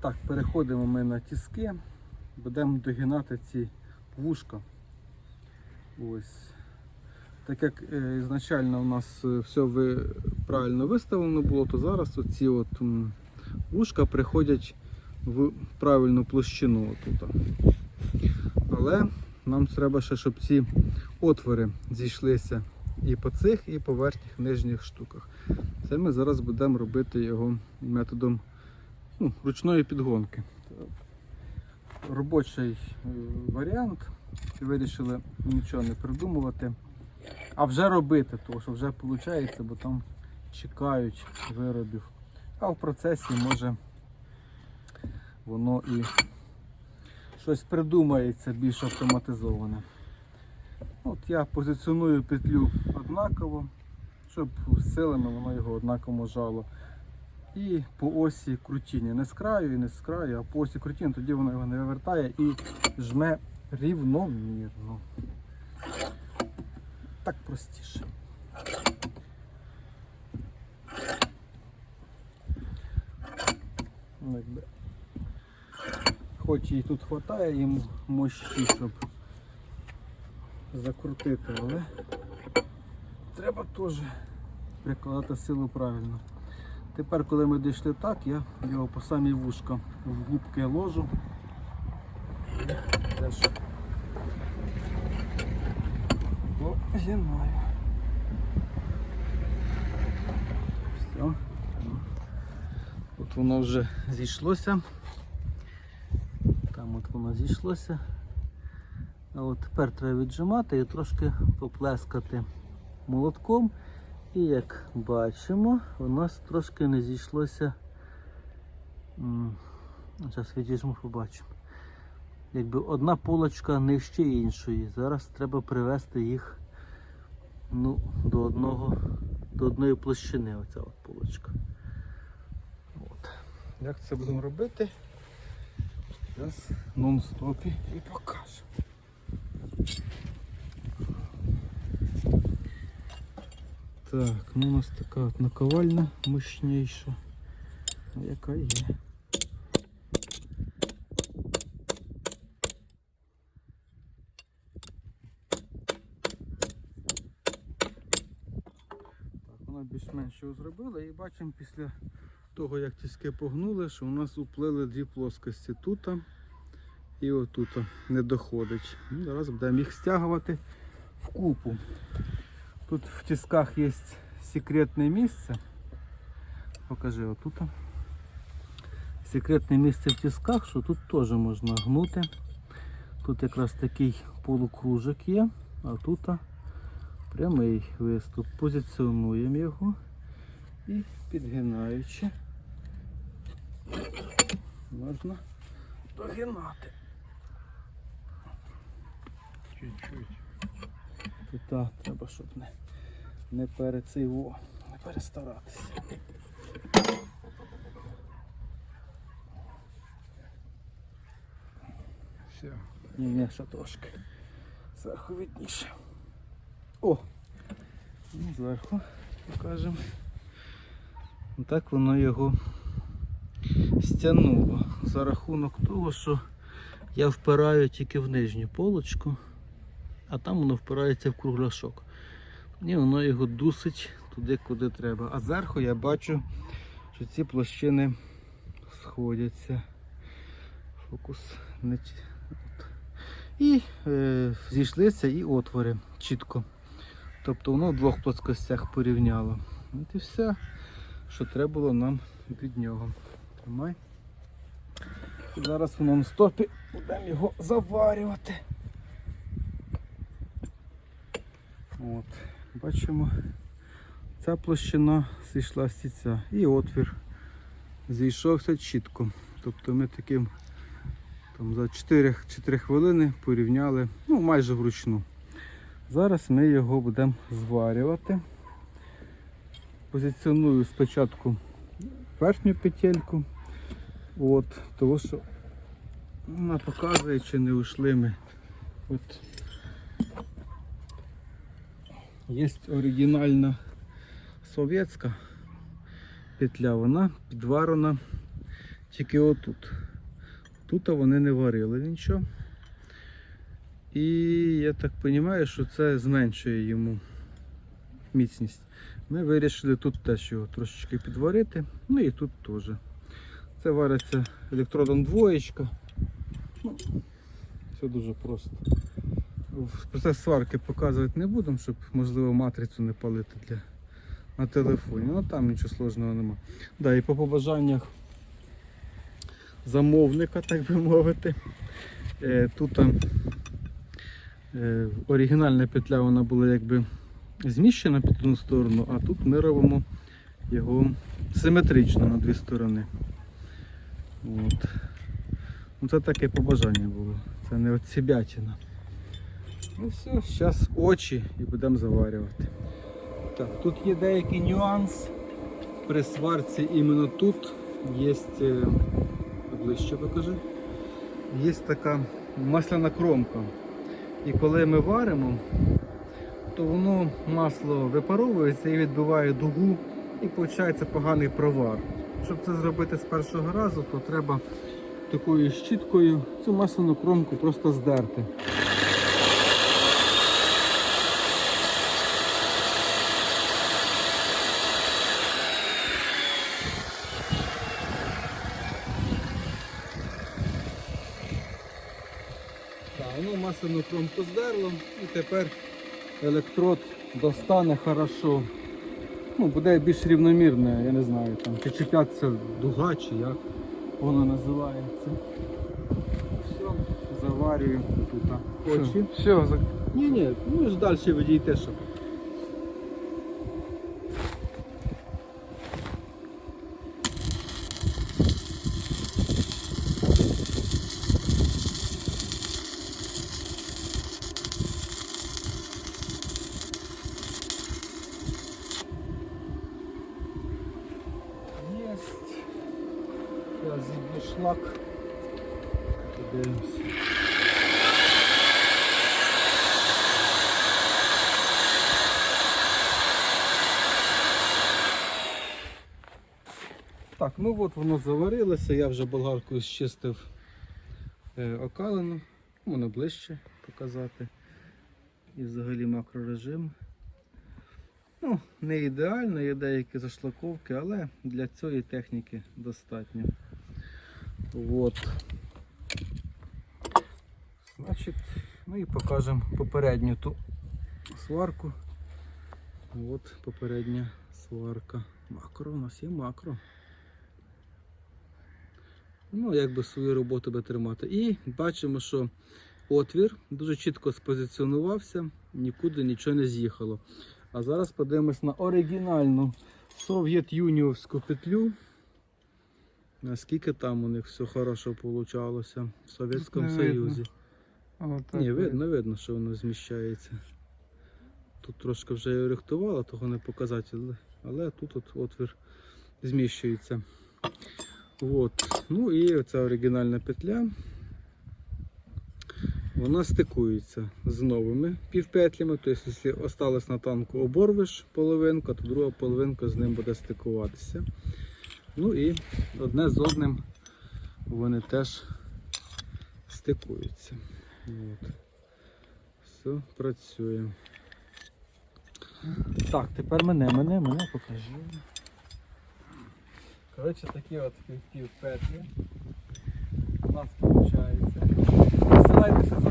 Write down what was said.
Так, переходимо ми на тіски, будемо догинати ці вушка. Ось. Так як е, ізначально у нас е, все ви, правильно виставлено було, то зараз оці от вушка приходять в правильну площину отут. Але нам треба ще, щоб ці отвори зійшлися і по цих, і по верхніх нижніх штуках. Це ми зараз будемо робити його методом ну, ручної підгонки. Робочий е, варіант. Вирішили нічого не придумувати, а вже робити, тому що вже виходить, бо там чекають виробів. А в процесі може воно і щось придумається більш автоматизоване. От я позиціоную петлю однаково, щоб силами воно його однаково жало. І по осі крутіння. Не з краю і не з краю, а по осі крутіння, тоді воно його не вивертає і жме рівномірно. Так простіше. Ну. Хоч і тут вистачає їм мощі, щоб закрутити, але треба теж прикладати силу правильно. Тепер, коли ми дійшли так, я його по самій вушка в губки ложу. Теж погинаю. Все. От воно вже зійшлося. Там от воно зійшлося. А от тепер треба віджимати і трошки поплескати молотком. І як бачимо, у нас трошки не зійшлося. Зараз відіжму, побачимо. Якби одна полочка нижче іншої. Зараз треба привести їх ну, до одного, до одної площини, оця от полочка. От. Як це будемо робити? Зараз нон-стопі і покажемо. Так, ну у нас така от наковальня мощніша. Ну, яка є. Вона більш-менш його зробила і бачимо після того, як тіски погнули, що у нас уплили дві плоскості тут і отут не доходить. Ну, Зараз будемо їх стягувати в купу. Тут в тисках є секретне місце. Покажи отут. Секретне місце в тисках, що тут теж можна гнути. Тут якраз такий полукружок є, а тут прямий виступ. Позиціонуємо його і підгинаючи можна догинати. Чуть-чуть. Тут так, треба, щоб не, не перецейво, не перестаратися. Все. Ні, ні, ще трошки. Зверху видніше. О! Ну, зверху покажемо. Так воно його стягнуло. За рахунок того, що я впираю тільки в нижню полочку, а там воно впирається в кругляшок. І воно його дусить туди, куди треба. А зверху я бачу, що ці площини сходяться. Фокус не. І е, зійшлися і отвори чітко. Тобто воно в двох плоскостях порівняло. От і все, що треба було нам від нього. Тримай. Зараз в нон-стопі будемо його заварювати. От, бачимо, ця площина зійшла з ця і отвір зійшовся чітко. Тобто ми таким там, за 4, 4 хвилини порівняли ну, майже вручну. Зараз ми його будемо зварювати. Позиціоную спочатку верхню петельку, от, тому що вона показує, чи не ушли ми. От. Є оригінальна совєтська петля, вона підварена Тільки отут. Тут вони не варили нічого. І я так розумію, що це зменшує йому міцність. Ми вирішили тут теж його трошечки підварити. Ну і тут теж. Це вариться електродом двоєчка. Ну, все дуже просто. Процес сварки показувати не будемо, щоб можливо матрицю не палити для, на телефоні. Ну там нічого сложного нема. Да, і по побажаннях замовника, так би мовити. Е, тут е, оригінальна петля вона була якби зміщена під одну сторону, а тут ми робимо його симетрично на дві сторони. От. Ну, це таке побажання було. Це не от себятина. Ну все, зараз очі і будемо заварювати. Так, тут є деякий нюанс. При сварці іменно тут є е, ближче покажи. Є така масляна кромка. І коли ми варимо, то воно масло випаровується і відбиває дугу, і виходить поганий провар. Щоб це зробити з першого разу, то треба такою щіткою цю масляну кромку просто здерти. Так, кромку здерло і тепер електрод достане хорошо. Ну, буде більш рівномірне, я не знаю, там, чи чіпляться дуга, чи як воно називається. Все, заварюємо тут очі. Все, за- Ні, ні, ну ж далі відійте, щоб. Зараз зіб'ю шлак. Подивимось. Так, ну от воно заварилося, я вже болгаркою зчистив е, окалину, воно ближче показати. І взагалі макрорежим. Ну, не ідеально, є деякі зашлаковки, але для цієї техніки достатньо. От. Значить, ну і покажемо попередню ту сварку. От попередня сварка. Макро, у нас є макро. Ну, якби свою роботу би тримати. І бачимо, що отвір дуже чітко спозиціонувався, нікуди нічого не з'їхало. А зараз подивимось на оригінальну совєт-юніовську петлю. Наскільки там у них все хорошо вийшло в Совєтському не видно. Союзі. О, так, Ні, видно, видно, що воно зміщається. Тут трошки вже я рихтувала, того не показати, але, але тут от отвір зміщується. От. Ну і оця оригінальна петля. Вона стикується з новими півпетлями. Тобто, якщо осталось на танку оборвиш половинку, то друга половинка з ним буде стикуватися. Ну і одне з одним вони теж стикуються. От. Все працює. Так, тепер мене, мене, мене покажи. Коротше, такі от пів- півпетлі. У нас виходить. Посилайтеся за